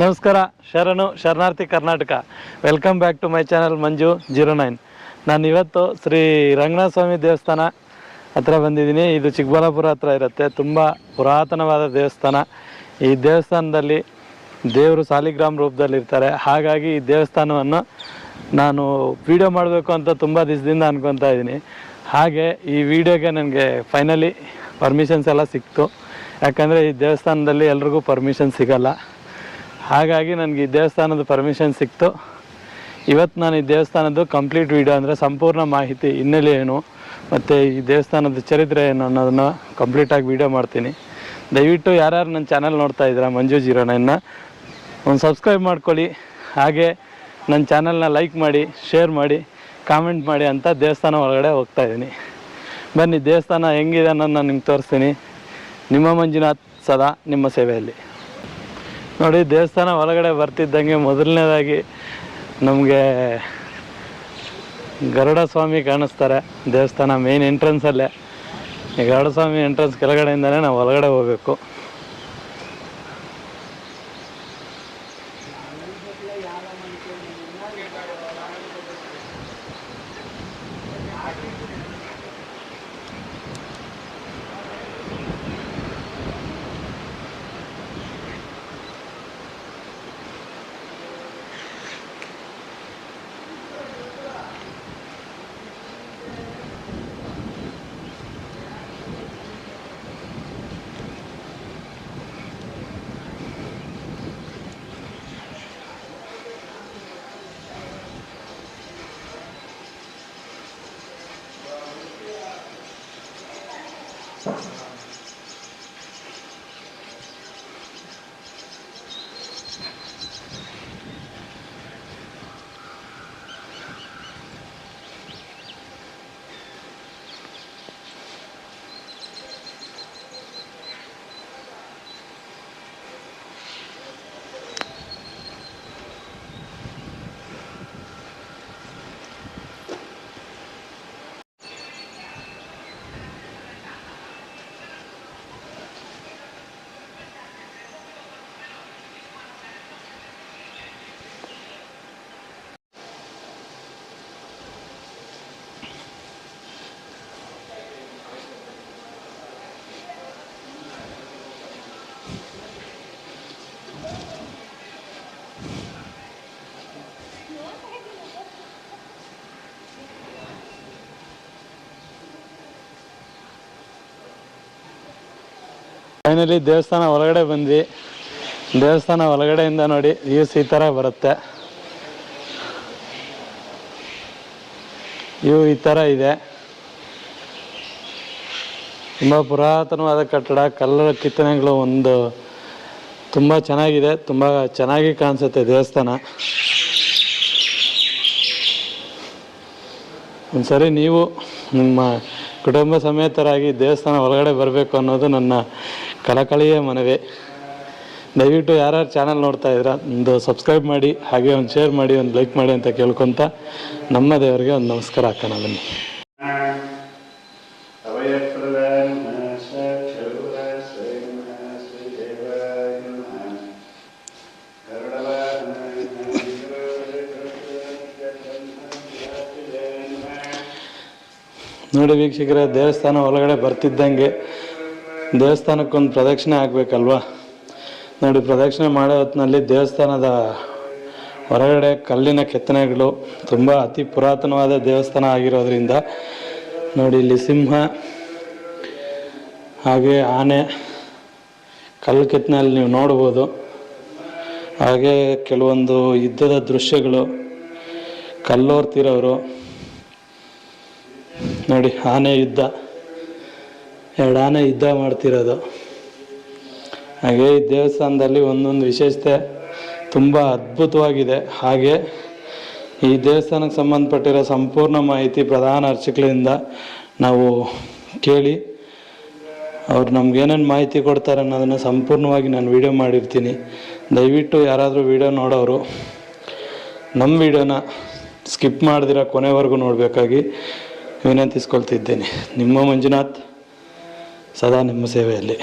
ನಮಸ್ಕಾರ, ಶರಣು, ಶರಣಾರ್ಥಿ Karnataka. Welcome back to my channel Manju zero nine ನಾನು ಇವತ್ತು ಶ್ರೀ ರಂಗನಾಥ ಸ್ವಾಮಿ ದೇವಸ್ಥಾನ ಹತ್ರ ಬಂದಿದ್ದೀನಿ. ಇದು ಚಿಕ್ಕಬಳ್ಳಾಪುರ ಹತ್ರ ಇರುತ್ತೆ. ತುಂಬ ಪುರಾತನವಾದ ದೇವಸ್ಥಾನ. ಈ ದೇವಸ್ಥಾನದಲ್ಲಿ ದೇವರು ಸಾಲಿಗ್ರಾಮ್ ರೂಪದಲ್ಲಿ ಇರ್ತಾರೆ. ಹಾಗಾಗಿ ಈ ದೇವಸ್ಥಾನವನ್ನು ನಾನು ವಿಡಿಯೋ ಮಾಡಬೇಕು ಅಂತ ತುಂಬ ದಿವಸದಿಂದ ಅನ್ಕೊತಾ ಇದ್ದೀನಿ. ಹಾಗೆ ಈ ವಿಡಿಯೋಗೆ ನನಗೆ ಫೈನಲಿ ಪರ್ಮಿಷನ್ಸ್ ಎಲ್ಲ ಸಿಕ್ತು. ಯಾಕಂದರೆ ಈ ದೇವಸ್ಥಾನದಲ್ಲಿ ಎಲ್ರಿಗೂ ಪರ್ಮಿಷನ್ ಸಿಗಲ್ಲ. ಹಾಗಾಗಿ ನನಗೆ ಈ ದೇವಸ್ಥಾನದ ಪರ್ಮಿಷನ್ ಸಿಕ್ತು. ಇವತ್ತು ನಾನು ಈ ದೇವಸ್ಥಾನದ್ದು ಕಂಪ್ಲೀಟ್ ವಿಡಿಯೋ ಅಂದರೆ ಸಂಪೂರ್ಣ ಮಾಹಿತಿ ಹಿನ್ನೆಲೆ ಏನು, ಮತ್ತು ಈ ದೇವಸ್ಥಾನದ ಚರಿತ್ರೆ ಏನು ಅನ್ನೋದನ್ನು ಕಂಪ್ಲೀಟಾಗಿ ವಿಡಿಯೋ ಮಾಡ್ತೀನಿ. ದಯವಿಟ್ಟು ಯಾರ್ಯಾರು ನನ್ನ ಚಾನಲ್ ನೋಡ್ತಾ ಇದ್ದೀರಾ, ಮಂಜು ಜೀರೋನನ್ನು ಒಂದು ಸಬ್ಸ್ಕ್ರೈಬ್ ಮಾಡ್ಕೊಳ್ಳಿ. ಹಾಗೆ ನನ್ನ ಚಾನಲ್ನ ಲೈಕ್ ಮಾಡಿ ಶೇರ್ ಮಾಡಿ ಕಾಮೆಂಟ್ ಮಾಡಿ ಅಂತ ದೇವಸ್ಥಾನ ಒಳಗಡೆ ಹೋಗ್ತಾ ಇದ್ದೀನಿ. ಬನ್ನಿ, ದೇವಸ್ಥಾನ ಹೆಂಗಿದೆ ಅನ್ನೋದು ನಾನು ನಿಮ್ಗೆ ತೋರಿಸ್ತೀನಿ. ನಿಮ್ಮ ಮಂಜುನಾಥ್ ಸದಾ ನಿಮ್ಮ ಸೇವೆಯಲ್ಲಿ. ನೋಡಿ, ದೇವಸ್ಥಾನ ಒಳಗಡೆ ಬರ್ತಿದ್ದಂಗೆ ಮೊದಲನೇದಾಗಿ ನಮಗೆ ಗರುಡ ಸ್ವಾಮಿ ಕಾಣಿಸ್ತಾರೆ ದೇವಸ್ಥಾನ ಮೇನ್ ಎಂಟ್ರೆನ್ಸಲ್ಲೇ ಈ ಗರುಡ ಸ್ವಾಮಿ ಎಂಟ್ರೆನ್ಸ್ ಕೆಳಗಡೆಯಿಂದನೇ ನಾವು ಒಳಗಡೆ ಹೋಗಬೇಕು. Gracias. ಫೈನಲಿ ದೇವಸ್ಥಾನ ಒಳಗಡೆ ಬಂದ್ವಿ. ದೇವಸ್ಥಾನ ಒಳಗಡೆಯಿಂದ ನೋಡಿ ವ್ಯೂಸ್ ಈ ಥರ ಬರುತ್ತೆ. ಇವು ಈ ಥರ ಇದೆ. ತುಂಬ ಪುರಾತನವಾದ ಕಟ್ಟಡ, ಕಲ್ಲರ ಕಿತ್ತನೆಗಳು ಒಂದು. ತುಂಬ ಚೆನ್ನಾಗಿದೆ, ತುಂಬ ಚೆನ್ನಾಗಿ ಕಾಣಿಸುತ್ತೆ ದೇವಸ್ಥಾನ. ಒಂದ್ಸರಿ ನೀವು ನಿಮ್ಮ ಕುಟುಂಬ ಸಮೇತರಾಗಿ ದೇವಸ್ಥಾನ ಒಳಗಡೆ ಬರಬೇಕು ಅನ್ನೋದು ನನ್ನ ಕಳಕಳಿಯ ಮನವಿ. ದಯವಿಟ್ಟು ಯಾರ್ಯಾರು ಚಾನಲ್ ನೋಡ್ತಾ ಇದ್ದೀರಾ, ಒಂದು ಸಬ್ಸ್ಕ್ರೈಬ್ ಮಾಡಿ, ಹಾಗೆ ಒಂದು ಶೇರ್ ಮಾಡಿ, ಒಂದು ಲೈಕ್ ಮಾಡಿ ಅಂತ ಕೇಳ್ಕೊತ ನಮ್ಮ ದೇವರಿಗೆ ಒಂದು ನಮಸ್ಕಾರ ಹಾಕೋಣ ಬನ್ನಿ. ನೋಡಿ ವೀಕ್ಷಕರೇ, ದೇವಸ್ಥಾನ ಒಳಗಡೆ ಬರ್ತಿದ್ದಂಗೆ ದೇವಸ್ಥಾನಕ್ಕೊಂದು ಪ್ರದಕ್ಷಿಣೆ ಆಗಬೇಕಲ್ವಾ ನೋಡಿ, ಪ್ರದಕ್ಷಿಣೆ ಮಾಡೋ ಹೊತ್ತಿನಲ್ಲಿ ದೇವಸ್ಥಾನದ ಹೊರಗಡೆ ಕಲ್ಲಿನ ಕೆತ್ತನೆಗಳು ತುಂಬ ಅತಿ ಪುರಾತನವಾದ ದೇವಸ್ಥಾನ ಆಗಿರೋದ್ರಿಂದ ನೋಡಿ, ಇಲ್ಲಿ ಸಿಂಹ ಹಾಗೆ ಆನೆ ಕಲ್ಲು ಕೆತ್ತನೆಯಲ್ಲಿ ನೀವು ನೋಡ್ಬೋದು. ಹಾಗೆ ಕೆಲವೊಂದು ಯುದ್ಧದ ದೃಶ್ಯಗಳು, ಕಲ್ಲೋರ್ತಿರೋರು. ನೋಡಿ, ಆನೆ ಯುದ್ಧ. ಎರಡು ಆನೆ ಯುದ್ಧ ಮಾಡ್ತಿರೋದು. ಹಾಗೆ ಈ ದೇವಸ್ಥಾನದಲ್ಲಿ ಒಂದೊಂದು ವಿಶೇಷತೆ ತುಂಬ ಅದ್ಭುತವಾಗಿದೆ. ಹಾಗೆ ಈ ದೇವಸ್ಥಾನಕ್ಕೆ ಸಂಬಂಧಪಟ್ಟಿರೋ ಸಂಪೂರ್ಣ ಮಾಹಿತಿ ಪ್ರಧಾನ ಅರ್ಚಕರಿಂದ ನಾವು ಕೇಳಿ, ಅವ್ರು ನಮ್ಗೆ ಏನೇನು ಮಾಹಿತಿ ಕೊಡ್ತಾರೆ ಅನ್ನೋದನ್ನು ಸಂಪೂರ್ಣವಾಗಿ ನಾನು ವಿಡಿಯೋ ಮಾಡಿರ್ತೀನಿ. ದಯವಿಟ್ಟು ಯಾರಾದರೂ ವಿಡಿಯೋ ನೋಡೋರು ನಮ್ಮ ವಿಡಿಯೋನ ಸ್ಕಿಪ್ ಮಾಡ್ದಿರ ಕೊನೆವರೆಗೂ ನೋಡಬೇಕಾಗಿ ವಿನಂತಿಸ್ಕೊಳ್ತಿದ್ದೇನೆ. ನಿಮ್ಮ ಮಂಜುನಾಥ್. ಸದಾ ನಿಮ್ಮ ಸೇವೆಯಲ್ಲಿ.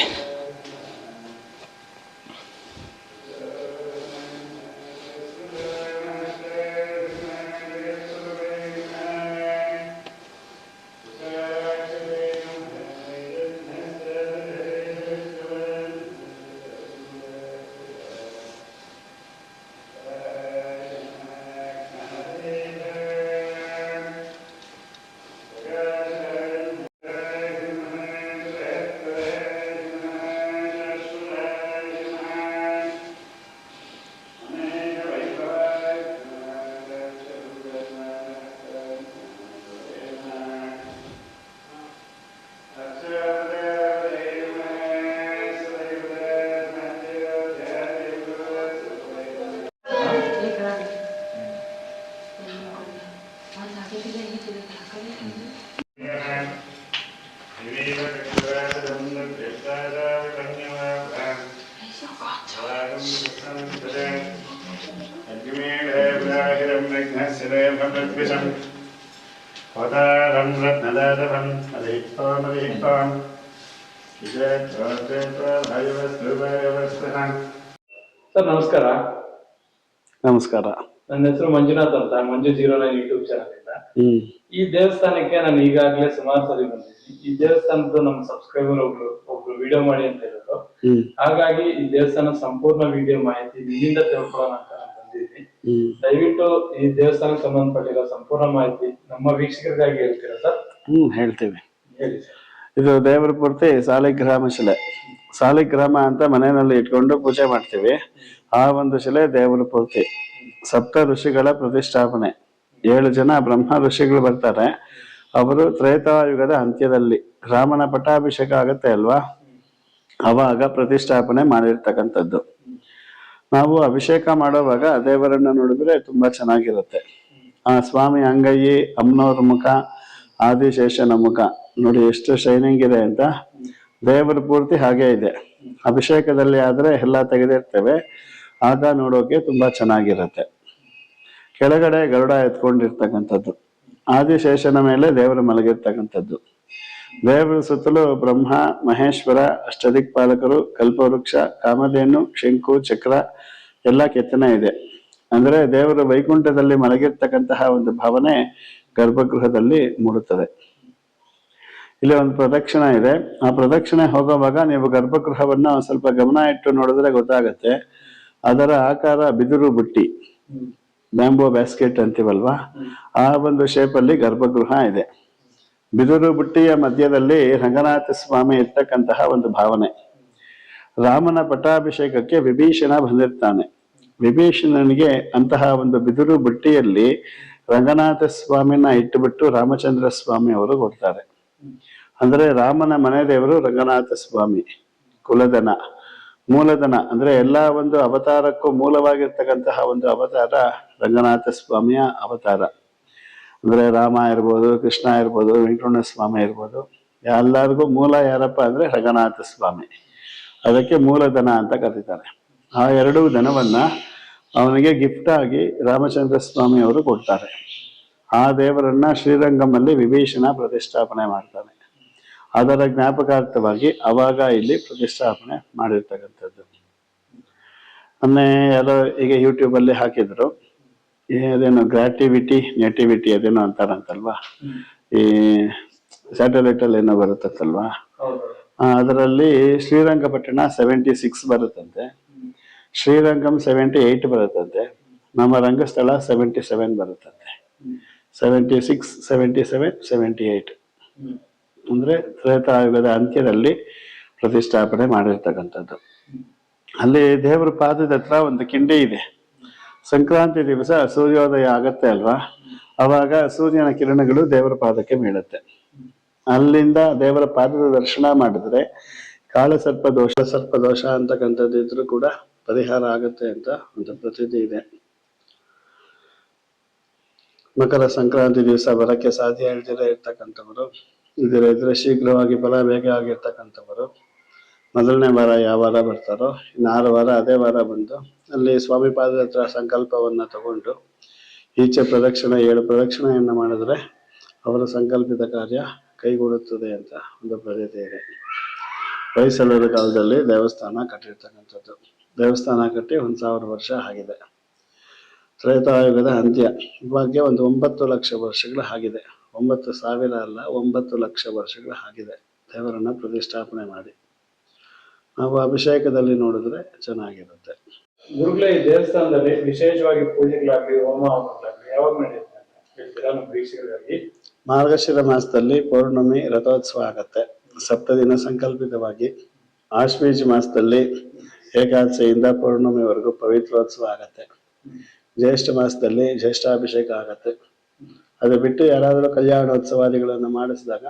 पदारं रत्नदातवम् अधिक्ताम् अधिक्ताम् ಸರ್ ನಮಸ್ಕಾರ ನಮಸ್ಕಾರ ನನ್ನ ಹೆಸರು ಮಂಜುನಾಥ್ ಅಂತ Manju zero nine YouTube channel ಇಂದ. ಹ್ಮ್. ಈ ದೇವಸ್ಥಾನಕ್ಕೆ ನಾನು ಈಗಾಗಲೇ ಸುಮಾರು ಸರಿ ಬಂದಿದ್ದೀನಿ. ಈ ದೇವಸ್ಥಾನದ ನಮ್ಮ ಸಬ್ಸ್ಕ್ರೈಬರ್ ಒಬ್ರು ಒಬ್ರು ವಿಡಿಯೋ ಮಾಡಿ ಅಂತ ಹೇಳಿದ್ರು. ಹ್ಮ್. ಹಾಗಾಗಿ ಈ ದೇವಸ್ಥಾನ ಸಂಪೂರ್ಣ ವಿಡಿಯೋ ಮಾಹಿತಿ ನಿಮ್ಮಿಂದ ತಿಳ್ಕೊಳ್ಳೋಣ ಅಂತ ನಾನು ಬಂದಿದ್ದೀನಿ. ಹ್ಮ್. ದಯವಿಟ್ಟು ಈ ದೇವಸ್ಥಾನಕ್ಕೆ ಸಂಬಂಧಪಟ್ಟಿರೋ ಸಂಪೂರ್ಣ ಮಾಹಿತಿ ನಮ್ಮ ವೀಕ್ಷಕರಿಗಾಗಿ ಹೇಳ್ತೀರಾ ಸರ್? ಹ್ಮ್ ಹೇಳ್ತೀವಿ. ಹೇಳಿ ಸರ್. ಇದು ದೇವರ ಪೂರ್ತಿ ಸಾಲಿಗ್ರಾಮ ಶಿಲೆ. ಸಾಲಿಗ್ರಾಮ ಅಂತ ಮನೆಯಲ್ಲಿ ಇಟ್ಕೊಂಡು ಪೂಜೆ ಮಾಡ್ತೀವಿ. ಆ ಒಂದು ಶಿಲೆ ದೇವರ ಪೂರ್ತಿ ಸಪ್ತ ಋಷಿಗಳ ಪ್ರತಿಷ್ಠಾಪನೆ. ಏಳು ಜನ ಬ್ರಹ್ಮ ಋಷಿಗಳು ಬರ್ತಾರೆ. ಅವರು ತ್ರೇತಾಯುಗದ ಅಂತ್ಯದಲ್ಲಿ. ರಾಮನ ಪಟ್ಟಾಭಿಷೇಕ ಆಗತ್ತೆ ಅಲ್ವಾ? ಅವಾಗ ಪ್ರತಿಷ್ಠಾಪನೆ ಮಾಡಿರ್ತಕ್ಕಂಥದ್ದು. ನಾವು ಅಭಿಷೇಕ ಮಾಡುವಾಗ ದೇವರನ್ನ ನೋಡಿದ್ರೆ ತುಂಬಾ ಚೆನ್ನಾಗಿರುತ್ತೆ. ಆ ಸ್ವಾಮಿ ಅಂಗಯ್ಯಿ ಅಮ್ಮನವ್ರ ಮುಖ, ಆದಿಶೇಷನ ಮುಖ. ನೋಡಿ ಎಷ್ಟು ಶೈನಿಂಗ್ ಇದೆ ಅಂತ. ದೇವರ ಪೂರ್ತಿ ಹಾಗೆ ಇದೆ. ಅಭಿಷೇಕದಲ್ಲಿ ಆದ್ರೆ ಎಲ್ಲ ತೆಗೆದಿರ್ತೇವೆ. ಆಗ ನೋಡೋಕೆ ತುಂಬಾ ಚೆನ್ನಾಗಿರುತ್ತೆ. ಕೆಳಗಡೆ ಗರುಡ ಎತ್ಕೊಂಡಿರ್ತಕ್ಕಂಥದ್ದು. ಆದಿಶೇಷನ ಮೇಲೆ ದೇವರು ಮಲಗಿರ್ತಕ್ಕಂಥದ್ದು. ದೇವರ ಸುತ್ತಲೂ ಬ್ರಹ್ಮ, ಮಹೇಶ್ವರ ಅಷ್ಟದಿಕ್ ಪಾಲಕರು, ಕಲ್ಪವೃಕ್ಷ, ಕಾಮಧೇನು, ಶಂಕು, ಚಕ್ರ ಎಲ್ಲ ಕೆತ್ತನೆ ಇದೆ. ಅಂದ್ರೆ ದೇವರು ವೈಕುಂಠದಲ್ಲಿ ಮಲಗಿರ್ತಕ್ಕಂತಹ ಒಂದು ಭಾವನೆ ಗರ್ಭಗೃಹದಲ್ಲಿ ಮೂಡುತ್ತದೆ. ಇಲ್ಲಿ ಒಂದು ಪ್ರದಕ್ಷಿಣ ಇದೆ. ಆ ಪ್ರದಕ್ಷಿಣೆ ಹೋಗುವಾಗ ನೀವು ಗರ್ಭಗೃಹವನ್ನ ಸ್ವಲ್ಪ ಗಮನ ಇಟ್ಟು ನೋಡಿದ್ರೆ ಗೊತ್ತಾಗತ್ತೆ. ಅದರ ಆಕಾರ ಬಿದಿರು ಬುಟ್ಟಿ. ಬ್ಯಾಂಬೋ ಬ್ಯಾಸ್ಕೆಟ್ ಅಂತೀವಲ್ವಾ? ಆ ಒಂದು ಶೇಪಲ್ಲಿ ಗರ್ಭಗೃಹ ಇದೆ. ಬಿದಿರು ಬುಟ್ಟಿಯ ಮಧ್ಯದಲ್ಲಿ ರಂಗನಾಥ ಸ್ವಾಮಿ ಇರ್ತಕ್ಕಂತಹ ಒಂದು ಭಾವನೆ. ರಾಮನ ಪಟ್ಟಾಭಿಷೇಕಕ್ಕೆ ವಿಭೀಷಣ ಬಂದಿರ್ತಾನೆ. ವಿಭೀಷಣನಿಗೆ ಅಂತಹ ಒಂದು ಬಿದಿರು ಬುಟ್ಟಿಯಲ್ಲಿ ರಂಗನಾಥ ಸ್ವಾಮಿನ ಇಟ್ಟುಬಿಟ್ಟು ರಾಮಚಂದ್ರ ಸ್ವಾಮಿ ಅವರು ಕೊಡ್ತಾರೆ. ಅಂದ್ರೆ ರಾಮನ ಮನೆ ದೇವರು ರಂಗನಾಥ ಸ್ವಾಮಿ ಕುಲದನ ಮೂಲದನ ಅಂದ್ರೆ ಎಲ್ಲ ಒಂದು ಅವತಾರಕ್ಕೂ ಮೂಲವಾಗಿರ್ತಕ್ಕಂತಹ ಒಂದು ಅವತಾರ ರಂಗನಾಥ ಸ್ವಾಮಿಯ ಅವತಾರ. ಅಂದ್ರೆ ರಾಮ ಇರ್ಬೋದು, ಕೃಷ್ಣ ಇರ್ಬೋದು ವೆಂಕಟರಮಣ ಸ್ವಾಮಿ ಇರ್ಬೋದು. ಎಲ್ಲರಿಗೂ ಮೂಲ ಯಾರಪ್ಪ ಅಂದ್ರೆ ರಂಗನಾಥ ಸ್ವಾಮಿ. ಅದಕ್ಕೆ ಮೂಲಧನ ಅಂತ ಕರೀತಾರೆ. ಆ ಎರಡೂ ದನವನ್ನ ಅವನಿಗೆ ಗಿಫ್ಟ್ ಆಗಿ ರಾಮಚಂದ್ರ ಸ್ವಾಮಿ ಅವರು ಕೊಡ್ತಾರೆ. ಆ ದೇವರನ್ನ ಶ್ರೀರಂಗಮಲ್ಲಿ ವಿಭೀಷಣ ಪ್ರತಿಷ್ಠಾಪನೆ ಮಾಡ್ತಾನೆ ಅದರ ಜ್ಞಾಪಕಾರ್ಥವಾಗಿ ಅವಾಗ ಇಲ್ಲಿ ಪ್ರತಿಷ್ಠಾಪನೆ ಮಾಡಿರ್ತಕ್ಕಂಥದ್ದು. ಮೊನ್ನೆ ಯಾರೋ ಈಗ ಯೂಟ್ಯೂಬ್ ಅಲ್ಲಿ ಹಾಕಿದ್ರು. ಅದೇನೋ ಗ್ರಾಟಿವಿಟಿ ನೆಟಿವಿಟಿ ಅದೇನೋ ಅಂತಾರಂತಲ್ವಾ? ಈ ಸ್ಯಾಟಲೈಟ್ ಅಲ್ಲಿ ಏನೋ ಬರುತ್ತಲ್ವಾ ಅದರಲ್ಲಿ ಶ್ರೀರಂಗಪಟ್ಟಣ ಸೆವೆಂಟಿ ಸಿಕ್ಸ್ ಬರುತ್ತಂತೆ. ಶ್ರೀರಂಗಂ ಸೆವೆಂಟಿ ಏಯ್ಟ್ ಬರುತ್ತಂತೆ. ನಮ್ಮ ರಂಗಸ್ಥಳ seventy seven ಬರುತ್ತಂತೆ. Seventy six seventy seven seventy eight. ಅಂದ್ರೆ ತ್ರೇತಾಯುಗದ ಅಂತ್ಯದಲ್ಲಿ ಪ್ರತಿಷ್ಠಾಪನೆ ಮಾಡಿರ್ತಕ್ಕಂಥದ್ದು. ಅಲ್ಲಿ ದೇವರ ಪಾದದ ಹತ್ರ ಒಂದು ಕಿಂಡಿ ಇದೆ. ಸಂಕ್ರಾಂತಿ ದಿವಸ ಸೂರ್ಯೋದಯ ಆಗತ್ತೆ ಅಲ್ವಾ? ಅವಾಗ ಸೂರ್ಯನ ಕಿರಣಗಳು ದೇವರ ಪಾದಕ್ಕೆ ಬೀಳುತ್ತೆ. ಅಲ್ಲಿಂದ ದೇವರ ಪಾದದ ದರ್ಶನ ಮಾಡಿದ್ರೆ ಕಾಳ ಸರ್ಪ ದೋಷ ಸರ್ಪ ದೋಷ ಅಂತಕ್ಕಂಥದ್ದು ಇದ್ರೂ ಕೂಡ ಪರಿಹಾರ ಆಗುತ್ತೆ ಅಂತ ಒಂದು ಪ್ರತೀತಿ ಇದೆ. ಮಕರ ಸಂಕ್ರಾಂತಿ ದಿವಸ ಬರಕ್ಕೆ ಸಾಧ್ಯ ಇಲ್ದಿರ ಇರ್ತಕ್ಕಂಥವರು ಇದರ ರೈತರ ಶೀಘ್ರವಾಗಿ ಫಲ ಬೇಗ ಆಗಿರ್ತಕ್ಕಂಥವರು. ಮೊದಲನೇ ವಾರ ಯಾವ ವಾರ ಬರ್ತಾರೋ, ಇನ್ನು ಆರು ವಾರ ಅದೇ ವಾರ ಬಂದು ಅಲ್ಲಿ ಸ್ವಾಮಿ ಪಾದದ ಹತ್ರ ಸಂಕಲ್ಪವನ್ನು ತಗೊಂಡು ಈಚೆ ಪ್ರದಕ್ಷಿಣೆ, ಏಳು ಪ್ರದಕ್ಷಿಣೆಯನ್ನು ಮಾಡಿದ್ರೆ ಅವರ ಸಂಕಲ್ಪಿತ ಕಾರ್ಯ ಕೈಗೂಡುತ್ತದೆ ಅಂತ ಒಂದು ಪ್ರದೇಶ ಇದೆ. ಹೊಯ್ಸಳರ ಕಾಲದಲ್ಲಿ ದೇವಸ್ಥಾನ ಕಟ್ಟಿರ್ತಕ್ಕಂಥದ್ದು. ದೇವಸ್ಥಾನ ಕಟ್ಟಿ ಒಂದು ಸಾವಿರ ವರ್ಷ ಆಗಿದೆ. ತ್ರೇತಾಯುಗದ ಅಂತ್ಯ. ಭಾಗ್ಯ ಒಂದು ಒಂಬತ್ತು ಲಕ್ಷ ವರ್ಷಗಳು ಆಗಿದೆ. ಒಂಬತ್ತು ಸಾವಿರ ಅಲ್ಲ ಒಂಬತ್ತು ಲಕ್ಷ ವರ್ಷಗಳ ಆಗಿದೆ. ದೇವರನ್ನ ಪ್ರತಿಷ್ಠಾಪನೆ ಮಾಡಿ. ನಾವು ಅಭಿಷೇಕದಲ್ಲಿ ನೋಡಿದ್ರೆ ಚೆನ್ನಾಗಿರುತ್ತೆ. ಗುರುಗಳೇ ಈ ದೇವಸ್ಥಾನದಲ್ಲಿ ವಿಶೇಷವಾಗಿ ಪೂಜೆಗಳಾಗಿ ಹೋಮ ಯಾವಾಗ ನಡೆಯುತ್ತೆ ಮಾರ್ಗಶಿರ ಮಾಸದಲ್ಲಿ ಪೌರ್ಣಮಿ ರಥೋತ್ಸವ ಆಗತ್ತೆ. ಸಪ್ತ ದಿನ ಸಂಕಲ್ಪಿತವಾಗಿ ಆಶ್ವೀಜ ಮಾಸದಲ್ಲಿ ಏಕಾದಶಿಯಿಂದ ಪೌರ್ಣಮಿವರೆಗೂ ಪವಿತ್ರೋತ್ಸವ ಆಗತ್ತೆ. ಜ್ಯೇಷ್ಠ ಮಾಸದಲ್ಲಿ ಜ್ಯೇಷ್ಠಾಭಿಷೇಕ ಆಗತ್ತೆ. ಅದು ಬಿಟ್ಟು ಯಾರಾದರೂ ಕಲ್ಯಾಣೋತ್ಸವಾದಿಗಳನ್ನು ಮಾಡಿಸಿದಾಗ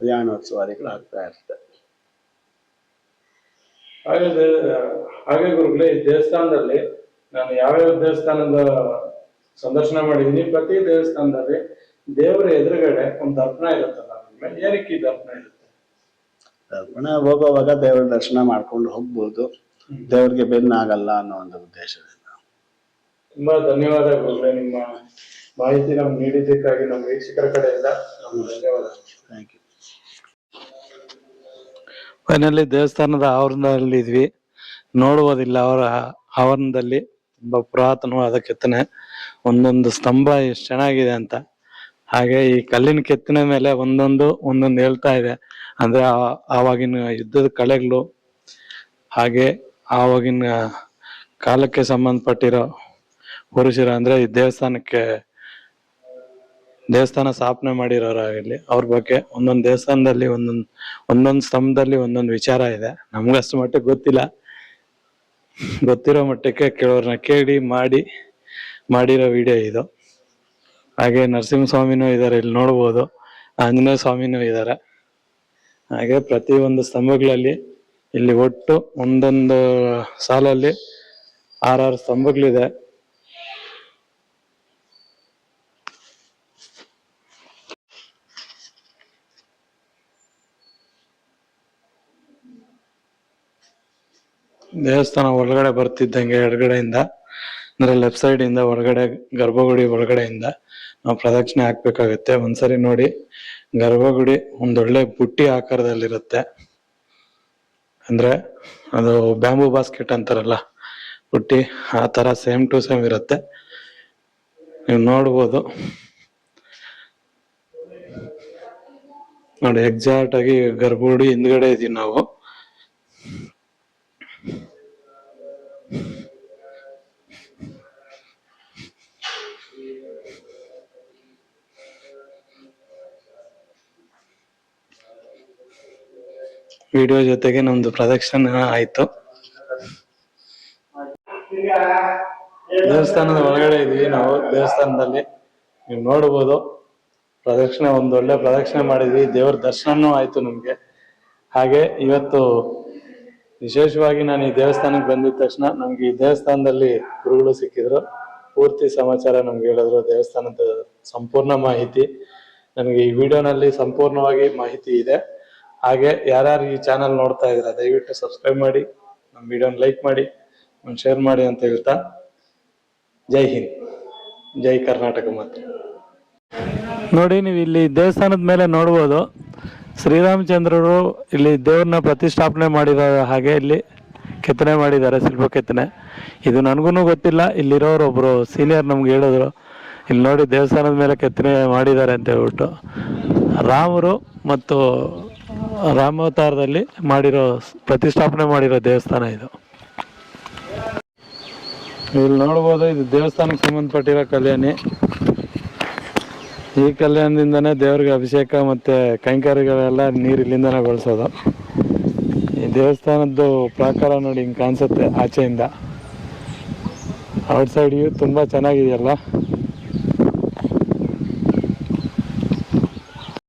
ಕಲ್ಯಾಣೋತ್ಸವಾದಿಗಳು ಆಗ್ತಾ ಇರುತ್ತೆ ಹಾಗೆ ಹಾಗೆ ಗುರುಗಳೇ ಈ ದೇವಸ್ಥಾನದಲ್ಲಿ ನಾನು ಯಾವ್ಯಾವ ದೇವಸ್ಥಾನದ ಸಂದರ್ಶನ ಮಾಡಿದ್ದೀನಿ ಪ್ರತಿ ದೇವಸ್ಥಾನದಲ್ಲಿ ದೇವರ ಎದುರುಗಡೆ ಒಂದು ದರ್ಪಣ ಇರುತ್ತಲ್ಲ ಏನಕ್ಕೆ ಈ ದರ್ಪಣ ಇರುತ್ತೆ? ದರ್ಪಣ ಹೋಗುವಾಗ ದೇವರ ದರ್ಶನ ಮಾಡ್ಕೊಂಡು ಹೋಗ್ಬೋದು. ದೇವ್ರಿಗೆ ಬೆನ್ನಾಗಲ್ಲ ಅನ್ನೋ ಒಂದು ಉದ್ದೇಶದಿಂದ. ತುಂಬಾ ಧನ್ಯವಾದಗಳು ನಿಮ್ಮ ಮಾಹಿತಿ ನಮ್ಗೆ ನೀಡಿದ್ದಕ್ಕಾಗಿ ನಮ್ಮ ವೀಕ್ಷಕರ ಕಡೆಯಿಂದ ಧನ್ಯವಾದ ಥ್ಯಾಂಕ್ ಯು ಫೈನಲಿ ದೇವಸ್ಥಾನದ ಆವರಣದಲ್ಲಿ ಇದ್ವಿ. ನೋಡುವುದಿಲ್ಲ ಅವರ ಆವರಣದಲ್ಲಿ ತುಂಬಾ ಪುರಾತನವಾದ ಕೆತ್ತನೆ. ಒಂದೊಂದು ಸ್ತಂಭ ಎಷ್ಟು ಚೆನ್ನಾಗಿದೆ ಅಂತ. ಹಾಗೆ ಈ ಕಲ್ಲಿನ ಕೆತ್ತನೆ ಮೇಲೆ ಒಂದೊಂದು ಒಂದೊಂದು ಹೇಳ್ತಾ ಇದೆ. ಅಂದ್ರೆ ಆವಾಗಿನ ಯುದ್ಧದ ಕಲೆಗಳು ಹಾಗೆ ಆವಾಗಿನ ಕಾಲಕ್ಕೆ ಸಂಬಂಧಪಟ್ಟಿರೋ ಪುರುಷರು ಅಂದ್ರೆ ಈ ದೇವಸ್ಥಾನಕ್ಕೆ ದೇವಸ್ಥಾನ ಸ್ಥಾಪನೆ ಮಾಡಿರೋರಾಗಲಿ ಅವ್ರ ಬಗ್ಗೆ ಒಂದೊಂದು ದೇವಸ್ಥಾನದಲ್ಲಿ, ಒಂದೊಂದು ಒಂದೊಂದು ಸ್ತಂಭದಲ್ಲಿ ಒಂದೊಂದು ವಿಚಾರ ಇದೆ. ನಮ್ಗಷ್ಟು ಮಟ್ಟಿಗೆ ಗೊತ್ತಿಲ್ಲ. ಗೊತ್ತಿರೋ ಮಟ್ಟಕ್ಕೆ ಕೆಲವ್ರನ್ನ ಕೇಳಿ, ಮಾಡಿ, ಮಾಡಿರೋ ವಿಡಿಯೋ ಇದು. ಹಾಗೆ ನರಸಿಂಹಸ್ವಾಮಿನೂ ಇದ್ದಾರೆ ಇಲ್ಲಿ ನೋಡ್ಬೋದು. ಆಂಜನೇಯ ಸ್ವಾಮಿನೂ ಇದ್ದಾರೆ ಹಾಗೆ ಪ್ರತಿ ಒಂದು ಸ್ತಂಭಗಳಲ್ಲಿ ಇಲ್ಲಿ ಒಟ್ಟು ಒಂದೊಂದು ಸಾಲಲ್ಲಿ ಆರಾರು ಸ್ತಂಭಗಳಿದೆ. ದೇವಸ್ಥಾನ ಒಳಗಡೆ ಬರ್ತಿದ್ದಂಗೆ ಎಡಗಡೆಯಿಂದ, ಅಂದ್ರೆ ಲೆಫ್ಟ್ ಸೈಡ್ ಇಂದ ಒಳಗಡೆ, ಗರ್ಭಗುಡಿ ಒಳಗಡೆಯಿಂದ ನಾವು ಪ್ರದಕ್ಷಿಣೆ ಹಾಕ್ಬೇಕಾಗತ್ತೆ. ಒಂದ್ಸರಿ ನೋಡಿ, ಗರ್ಭಗುಡಿ ಒಂದೊಳ್ಳೆ ಬುಟ್ಟಿ ಆಕಾರದಲ್ಲಿರುತ್ತೆ. ಅಂದ್ರೆ ಅದು ಬ್ಯಾಂಬೂ ಬಾಸ್ಕೆಟ್ ಅಂತಾರಲ್ಲ, ಬುಟ್ಟಿ ಆ ತರ ಸೇಮ್ ಟು ಸೇಮ್ ಇರುತ್ತೆ. ನೀವು ನೋಡ್ಬೋದು. ನೋಡಿ ಎಕ್ಸಾಕ್ಟ್ ಆಗಿ ಗರ್ಭಗುಡಿ ಹಿಂದ್ಗಡೆ ಇದೀವಿ ನಾವು. ವಿಡಿಯೋ ಜೊತೆಗೆ ನಮ್ದು ಪ್ರದಕ್ಷಿಣೆ ಆಯ್ತು. ದೇವಸ್ಥಾನದ ಒಳಗಡೆ ಇದ್ವಿ ನಾವು, ದೇವಸ್ಥಾನದಲ್ಲಿ. ನೀವು ನೋಡಬಹುದು ಪ್ರದಕ್ಷಿಣೆ, ಒಂದು ಒಳ್ಳೆ ಪ್ರದಕ್ಷಿಣೆ ಮಾಡಿದ್ವಿ. ದೇವ್ರ ದರ್ಶನನೂ ಆಯ್ತು ನಮ್ಗೆ. ಹಾಗೆ ಇವತ್ತು ವಿಶೇಷವಾಗಿ ನಾನು ಈ ದೇವಸ್ಥಾನಕ್ಕೆ ಬಂದಿದ ತಕ್ಷಣ ನಮ್ಗೆ ಈ ದೇವಸ್ಥಾನದಲ್ಲಿ ಗುರುಗಳು ಸಿಕ್ಕಿದ್ರು. ಪೂರ್ತಿ ಸಮಾಚಾರ ನಮ್ಗೆ ಹೇಳಿದ್ರು. ದೇವಸ್ಥಾನದ ಸಂಪೂರ್ಣ ಮಾಹಿತಿ. ನನಗೆ ಈ ವಿಡಿಯೋನಲ್ಲಿ ಸಂಪೂರ್ಣವಾಗಿ ಮಾಹಿತಿ ಇದೆ. ಹಾಗೆ ಯಾರ್ಯಾರು ಈ ಚಾನಲ್ ನೋಡ್ತಾ ಇದ್ರೆ ದಯವಿಟ್ಟು ಸಬ್ಸ್ಕ್ರೈಬ್ ಮಾಡಿ, ನಮ್ಮ ವಿಡಿಯೋನ ಲೈಕ್ ಮಾಡಿ, ಒಂದು ಶೇರ್ ಮಾಡಿ ಅಂತ ಹೇಳ್ತಾ, ಜೈ ಹಿಂದ್, ಜೈ ಕರ್ನಾಟಕ ಮಾತ್ರ ನೋಡಿ ನೀವು ಇಲ್ಲಿ ದೇವಸ್ಥಾನದ ಮೇಲೆ ನೋಡ್ಬೋದು, ಶ್ರೀರಾಮಚಂದ್ರರು ಇಲ್ಲಿ ದೇವ್ರನ್ನ ಪ್ರತಿಷ್ಠಾಪನೆ ಮಾಡಿರೋ ಹಾಗೆ ಇಲ್ಲಿ ಕೆತ್ತನೆ ಮಾಡಿದ್ದಾರೆ, ಶಿಲ್ಪ ಕೆತ್ತನೆ. ಇದು ನನಗೂ ಗೊತ್ತಿಲ್ಲ, ಇಲ್ಲಿರೋರು ಒಬ್ರು ಸೀನಿಯರ್ ನಮ್ಗೆ ಹೇಳಿದ್ರು, ಇಲ್ಲಿ ನೋಡಿ ದೇವಸ್ಥಾನದ ಮೇಲೆ ಕೆತ್ತನೆ ಮಾಡಿದ್ದಾರೆ ಅಂತ ಹೇಳ್ಬಿಟ್ಟು. ರಾಮರು ಮತ್ತು ರಾಮಾವತಾರದಲ್ಲಿ ಮಾಡಿರೋ ಪ್ರತಿಷ್ಠಾಪನೆ ಮಾಡಿರೋ ದೇವಸ್ಥಾನ ಇದು. ಇಲ್ಲಿ ನೋಡ್ಬೋದು ಇದು ದೇವಸ್ಥಾನಕ್ಕೆ ಸಂಬಂಧಪಟ್ಟಿರೋ ಕಲ್ಯಾಣಿ. ಈ ಕಲ್ಯಾಣದಿಂದನೇ ದೇವ್ರಿಗೆ ಅಭಿಷೇಕ ಮತ್ತು ಕೈಂಕರ್ಯಗಳೆಲ್ಲ ನೀರು ಇಲ್ಲಿಂದನೇ ಬಳಸೋದು. ಈ ದೇವಸ್ಥಾನದ್ದು ಪ್ರಾಕಾರ ನೋಡಿ ಹಿಂಗೆ ಕಾಣಿಸುತ್ತೆ ಆಚೆಯಿಂದ. ಔಟ್ಸೈಡ್ ವ್ಯೂ ತುಂಬ ಚೆನ್ನಾಗಿದೆಯಲ್ಲ?